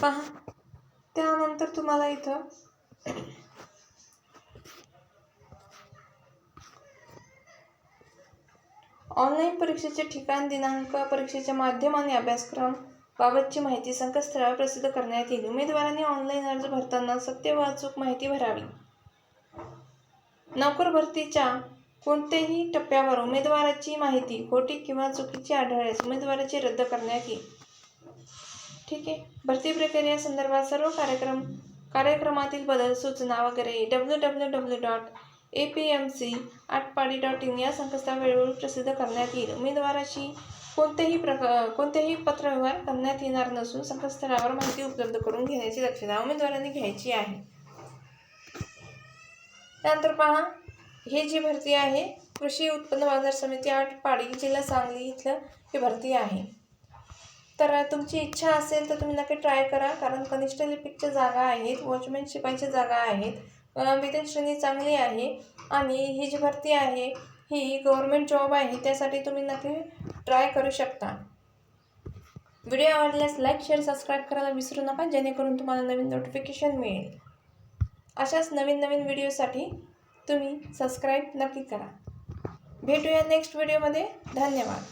पहा. त्यानंतर तुम्हाला इथं ऑनलाईन परीक्षेचे ठिकाण दिनांक परीक्षेच्या माध्यम आणि अभ्यासक्रम बाबतची माहिती संकेतस्थळावर प्रसिद्ध करण्यात येईल. उमेदवारांनी ऑनलाईन अर्ज भरताना सत्य व अचूक माहिती भरावी. नोकर भरतीच्या कोणत्याही टप्प्यावर उमेदवाराची माहिती खोटी किंवा चुकीची आढळल्यास उमेदवाराची रद्द करण्यात येईल. ठीक आहे. भरती प्रक्रिया संदर्भात सर्व कार्यक्रम कार्यक्रमातील बदल सूचना वगैरे W W W dot A P M C Atpadi dot in या संकेतस्थळावर वेळोवेळी प्रसिद्ध करण्यात येईल. उमेदवाराशी कोणतेही प्रक कोणतेही पत्रव्यवहार करण्यात येणार नसून संकेतस्थळावर माहिती उपलब्ध करून घेण्याची दक्षता उमेदवारांनी घ्यायची आहे. त्यानंतर पहा हे जी भरती आहे कृषी उत्पन्न बाजार समिती आटपाडी जिल्हा सांगली इथलं ही भरती आहे. तर तुमची इच्छा असेल तर तुम्ही नक्की ट्राय करा. कारण कनिष्ठ लिपिकच्या जागा आहेत वॉचमॅन शिपाईच्या जागा आहेत. वेतन श्रेणी चांगली आहे आणि ही जी भरती आहे ही गव्हर्मेंट जॉब आहे त्यासाठी तुम्ही नक्की ट्राय करू शकता. व्हिडिओ आवडल्यास लाईक शेअर सबस्क्राईब करायला विसरू नका जेणेकरून तुम्हाला नवीन नोटिफिकेशन मिळेल. अशाच नवीन नवीन व्हिडिओसाठी तुम्ही सबस्क्राईब नक्की करा. भेटूया नेक्स्ट व्हिडिओमध्ये धन्यवाद.